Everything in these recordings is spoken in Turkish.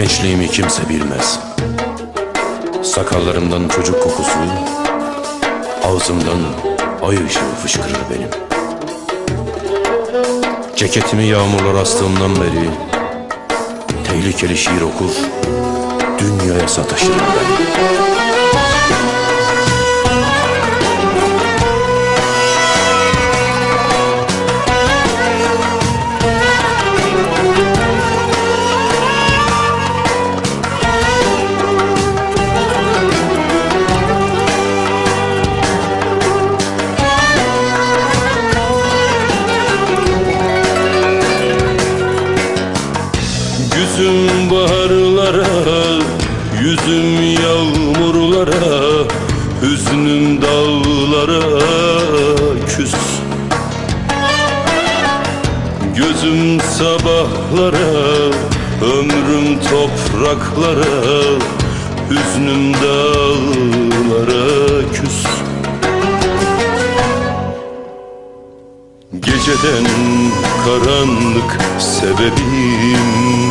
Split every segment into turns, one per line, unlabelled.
Gençliğimi kimse bilmez. Sakallarımdan çocuk kokusu, ağzımdan ay ışığı fışkırır benim. Ceketimi yağmurlar astığımdan beri tehlikeli şiir okur, dünyaya sataşırım ben.
Yüzüm baharlara, yüzüm yağmurlara Hüznüm dağlara küs. Gözüm sabahlara, ömrüm topraklara Hüznüm dağlara küs. Geceden karanlık sebebim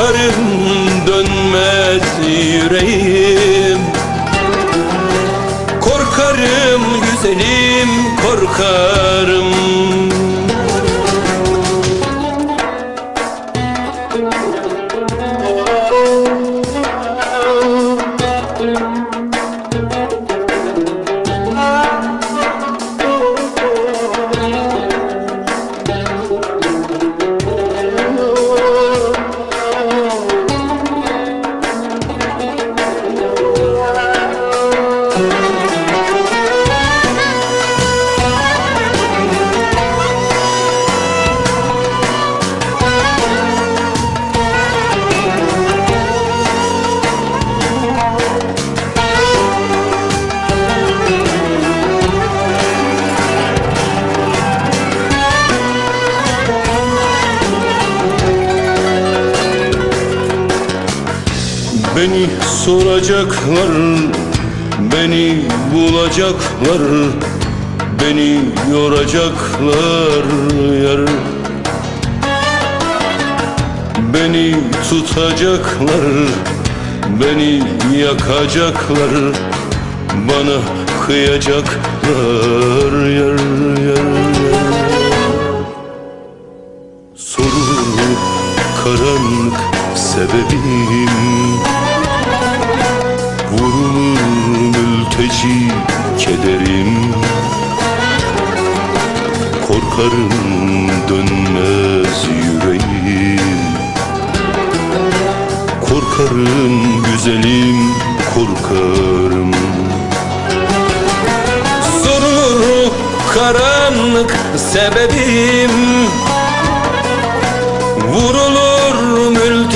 Korkarım dönmez yüreğim. Korkarım güzelim korkarım Beni soracaklar, beni bulacaklar, beni yoracaklar yar. Beni tutacaklar, beni yakacaklar, bana kıyacaklar yar yar yar. Sorur karanlık sebebim. Vurulur mülteci kederim. Korkarım dönmez yüreğim. Korkarım güzelim korkarım. Sorur karanlık sebebim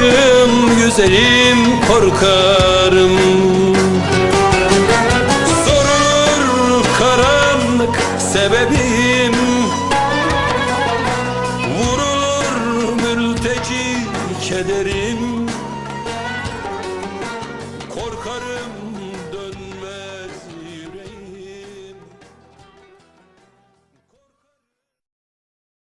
Korkarım güzelim korkarım. Sorulur karanlık sebebim